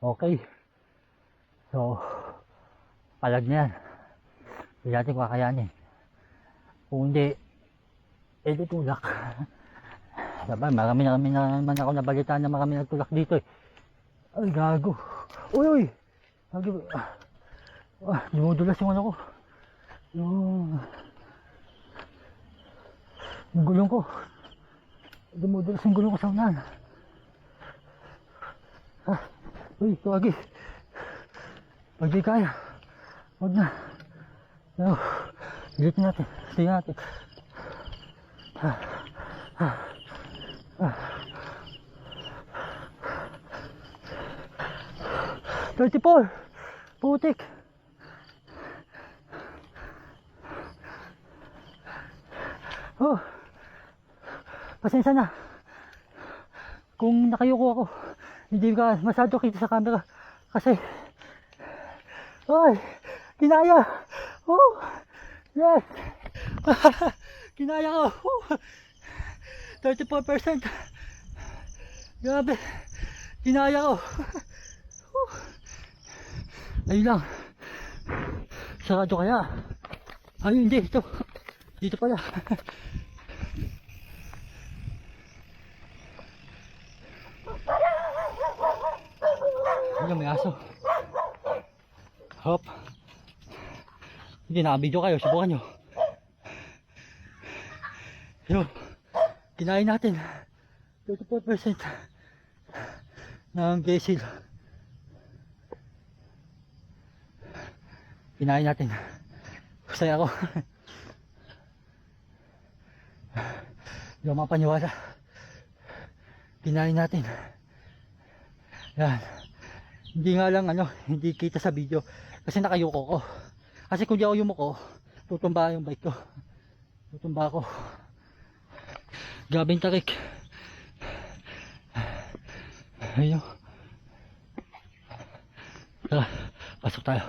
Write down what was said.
Okay. So, palag na yan. Hindi natin kakayanin. Kung hindi, eh di tulak. Diba, marami na kami na naman ako nabalitaan na marami nagtulak dito eh. Ay, gago. Uy, uy! Ah, ah, dumudulas yung ano ko. Yung... Yung gulong ko. Dumudulas yung gulong ko sa unahan. Ah, uy, tuwagi. Pag di kaya, huwag na. Ano, ulitin natin. Tingnan natin. Ah, ah, ah. 34! Putik! Oh! Pasensya na. Kung nakayuko ako, hindi ka masyado kita sa camera. Kasi, ay, kinaya! Oh! Yes! kinaya ko! Oh! 34%! Grabe! Kinaya ko! Oh! Ayun lang. Sarado kaya. Ayun, hindi. Ito. Dito pala. Ayun, may aso. Hop. Hindi, nakabidyo kayo. Subukan nyo. Yun. Kinain natin. 34% ng basil. Kinain natin. Masaya ako. Hindi ako mapaniwala. Kinain natin. Yan. Hindi nga lang ano, hindi kita sa video. Kasi nakayuko ko. Kasi kung di ako yumuko, tutumba yung bike ko. Tutumba ako. Grabe yung tarik. Ayun. Tara, pasok tayo.